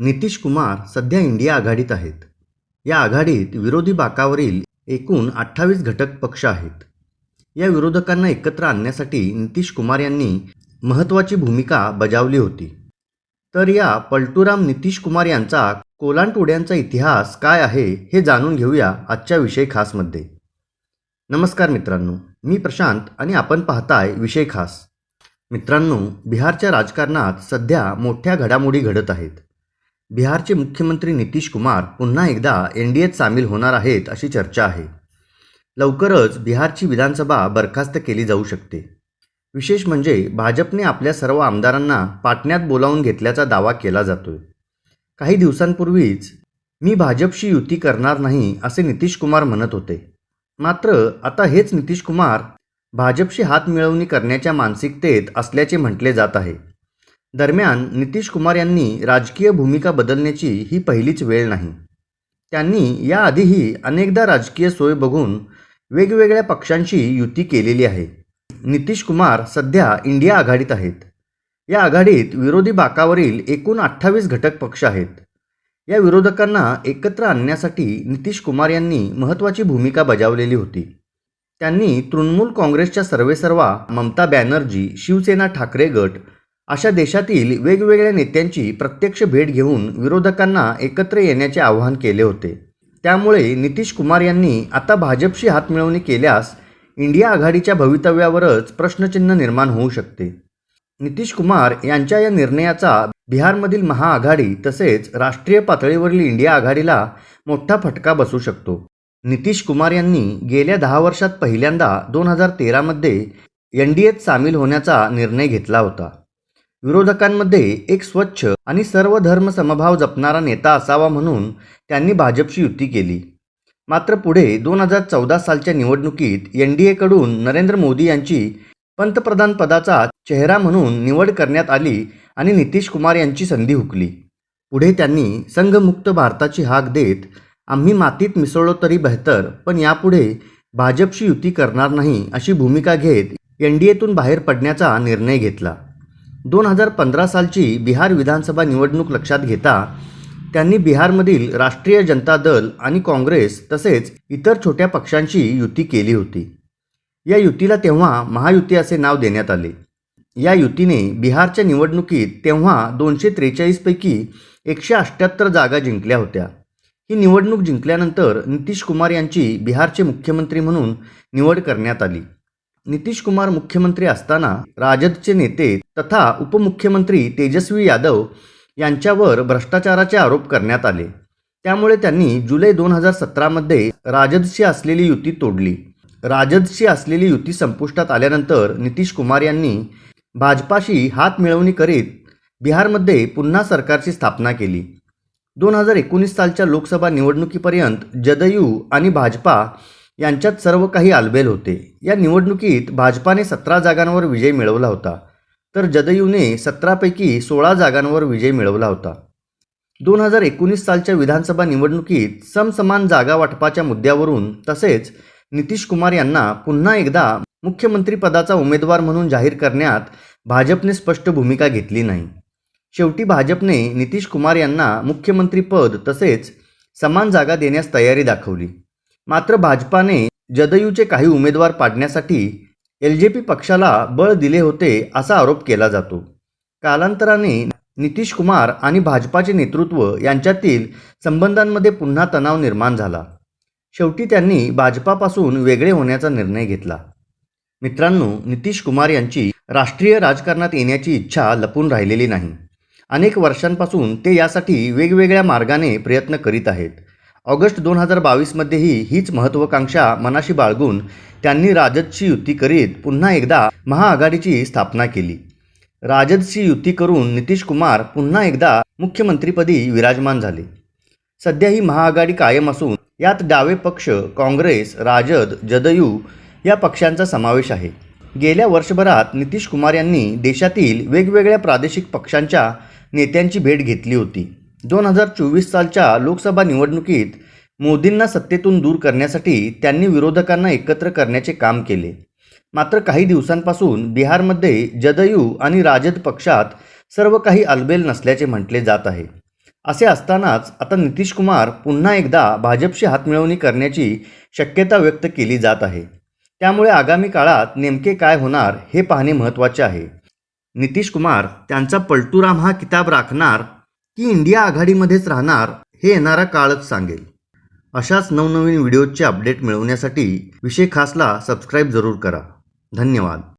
नितीश कुमार सध्या इंडिया आघाडीत आहेत. या आघाडीत विरोधी बाकावरील एकूण अठ्ठावीस घटक पक्ष आहेत. या विरोधकांना एकत्र आणण्यासाठी नितीश कुमार यांनी महत्त्वाची भूमिका बजावली होती. तर या पलटूराम नितीश कुमार यांचा कोलांटोड्यांचा इतिहास काय आहे हे जाणून घेऊया आजच्या विषय खासमध्ये नमस्कार मित्रांनो मी प्रशांत आणि आपण पाहताय विषय खास. मित्रांनो बिहारच्या राजकारणात सध्या मोठ्या घडामोडी घडत आहेत. बिहारचे मुख्यमंत्री नितीश कुमार पुन्हा एकदा एन डी एत सामील होणार आहेत अशी चर्चा आहे. लवकरच बिहारची विधानसभा बरखास्त केली जाऊ शकते. विशेष म्हणजे भाजपने आपल्या सर्व आमदारांना पाटण्यात बोलावून घेतल्याचा दावा केला जातोय. काही दिवसांपूर्वीच मी भाजपशी युती करणार नाही असे नितीश कुमार म्हणत होते. मात्र आता हेच नितीश कुमार भाजपशी हात मिळवणी करण्याच्या मानसिकतेत असल्याचे म्हटले जात आहे. दरम्यान नितीश कुमार यांनी राजकीय भूमिका बदलण्याची ही पहिलीच वेळ नाही. त्यांनी याआधीही अनेकदा राजकीय सोय बघून वेगवेगळ्या पक्षांशी युती केलेली आहे. नितीश कुमार सध्या इंडिया आघाडीत आहेत. या आघाडीत विरोधी बाकावरील एकूण अठ्ठावीस घटक पक्ष आहेत. या विरोधकांना एकत्र आणण्यासाठी नितीश कुमार यांनी महत्त्वाची भूमिका बजावलेली होती. त्यांनी तृणमूल काँग्रेसच्या सर्वेसर्वा ममता बॅनर्जी शिवसेना ठाकरे गट अशा देशातील वेगवेगळ्या नेत्यांची प्रत्यक्ष भेट घेऊन विरोधकांना एकत्र येण्याचे आवाहन केले होते. त्यामुळे नितीश कुमार यांनी आता भाजपशी हातमिळवणी केल्यास इंडिया आघाडीच्या भवितव्यावरच प्रश्नचिन्ह निर्माण होऊ शकते. नितीश कुमार यांच्या या निर्णयाचा बिहारमधील महाआघाडी तसेच राष्ट्रीय पातळीवरील इंडिया आघाडीला मोठा फटका बसू शकतो. नितीश कुमार यांनी गेल्या दहा वर्षात पहिल्यांदा दोन हजार तेरामध्ये एन डी एत सामील होण्याचा निर्णय घेतला होता. विरोधकांमध्ये एक स्वच्छ आणि सर्व धर्म समभाव जपणारा नेता असावा म्हणून त्यांनी भाजपशी युती केली. मात्र पुढे दोन हजार चौदा सालच्या निवडणुकीत एन डी एकडून नरेंद्र मोदी यांची पंतप्रधान पदाचा चेहरा म्हणून निवड करण्यात आली आणि नितीश कुमार यांची संधी हुकली. पुढे त्यांनी संघमुक्त भारताची हाक देत आम्ही मातीत मिसळलो तरी बेहतर पण यापुढे भाजपशी युती करणार नाही अशी भूमिका घेत एन डी एतून बाहेर पडण्याचा निर्णय घेतला. दोन हजार पंधरा सालची बिहार विधानसभा निवडणूक लक्षात घेता त्यांनी बिहारमधील राष्ट्रीय जनता दल आणि काँग्रेस तसेच इतर छोट्या पक्षांची युती केली होती. या युतीला तेव्हा महायुती असे नाव देण्यात आले. या युतीने बिहारच्या निवडणुकीत तेव्हा दोनशे त्रेचाळीसपैकी एकशे अठ्ठ्याहत्तर जागा जिंकल्या होत्या. ही निवडणूक जिंकल्यानंतर नितीश कुमार यांची बिहारचे मुख्यमंत्री म्हणून निवड करण्यात आली. नितीश कुमार मुख्यमंत्री असताना राजदचे नेते तथा उपमुख्यमंत्री तेजस्वी यादव यांच्यावर भ्रष्टाचाराचे आरोप करण्यात आले. त्यामुळे त्यांनी जुलै दोन हजार सतरामध्ये राजदशी असलेली युती तोडली. राजदशी असलेली युती संपुष्टात आल्यानंतर नितीश कुमार यांनी भाजपाशी हात मिळवणी करीत बिहारमध्ये पुन्हा सरकारची स्थापना केली. दोन हजार एकोणीस सालच्या लोकसभा निवडणुकीपर्यंत जदयू आणि भाजपा यांच्यात सर्व काही आलबेल होते. या निवडणुकीत भाजपाने सतरा जागांवर विजय मिळवला होता. तर जदयूने सतरापैकी सोळा जागांवर विजय मिळवला होता. दोन हजार एकोणीस सालच्या विधानसभा निवडणुकीत समसमान जागा वाटपाच्या मुद्द्यावरून तसेच नितीश कुमार यांना पुन्हा एकदा मुख्यमंत्रीपदाचा उमेदवार म्हणून जाहीर करण्यात भाजपने स्पष्ट भूमिका घेतली नाही. शेवटी भाजपने नितीश कुमार यांना मुख्यमंत्रीपद तसेच समान जागा देण्यास तयारी दाखवली. मात्र भाजपाने जदयूचे काही उमेदवार पाडण्यासाठी एल जे पी पक्षाला बळ दिले होते असा आरोप केला जातो. कालांतराने नितीश कुमार आणि भाजपाचे नेतृत्व यांच्यातील संबंधांमध्ये पुन्हा तणाव निर्माण झाला. शेवटी त्यांनी भाजपापासून वेगळे होण्याचा निर्णय घेतला. मित्रांनो नितीश कुमार यांची राष्ट्रीय राजकारणात येण्याची इच्छा लपून राहिलेली नाही. अनेक वर्षांपासून ते यासाठी वेगवेगळ्या मार्गाने प्रयत्न करीत आहेत. ऑगस्ट दोन हजार बावीसमध्येही हीच महत्त्वाकांक्षा मनाशी बाळगून त्यांनी राजदची युती करीत पुन्हा एकदा महाआघाडीची स्थापना केली. राजदची युती करून नितीश कुमार पुन्हा एकदा मुख्यमंत्रीपदी विराजमान झाले. सध्या ही महाआघाडी कायम असून यात डावे पक्ष काँग्रेस राजद जदयू या पक्षांचा समावेश आहे. गेल्या वर्षभरात नितीश कुमार यांनी देशातील वेगवेगळ्या प्रादेशिक पक्षांच्या नेत्यांची भेट घेतली होती. दोन हजार चोवीस सालच्या लोकसभा निवडणुकीत मोदींना सत्तेतून दूर करण्यासाठी त्यांनी विरोधकांना एकत्र करण्याचे काम केले. मात्र काही दिवसांपासून बिहारमध्ये जदयू आणि राजद पक्षात सर्व काही अलबेल नसल्याचे म्हटले जात आहे. असे असतानाच आता नितीश कुमार पुन्हा एकदा भाजपशी हातमिळवणी करण्याची शक्यता व्यक्त केली जात आहे. त्यामुळे आगामी काळात नेमके काय होणार हे पाहणे महत्त्वाचे आहे. नितीश कुमार त्यांचा पलटूराम हा किताब राखणार की इंडिया आघाडीमध्येच राहणार हे येणारा काळच सांगेल. अशाच नवनवीन व्हिडिओजचे अपडेट मिळवण्यासाठी विषय खासला सबस्क्राईब जरूर करा. धन्यवाद.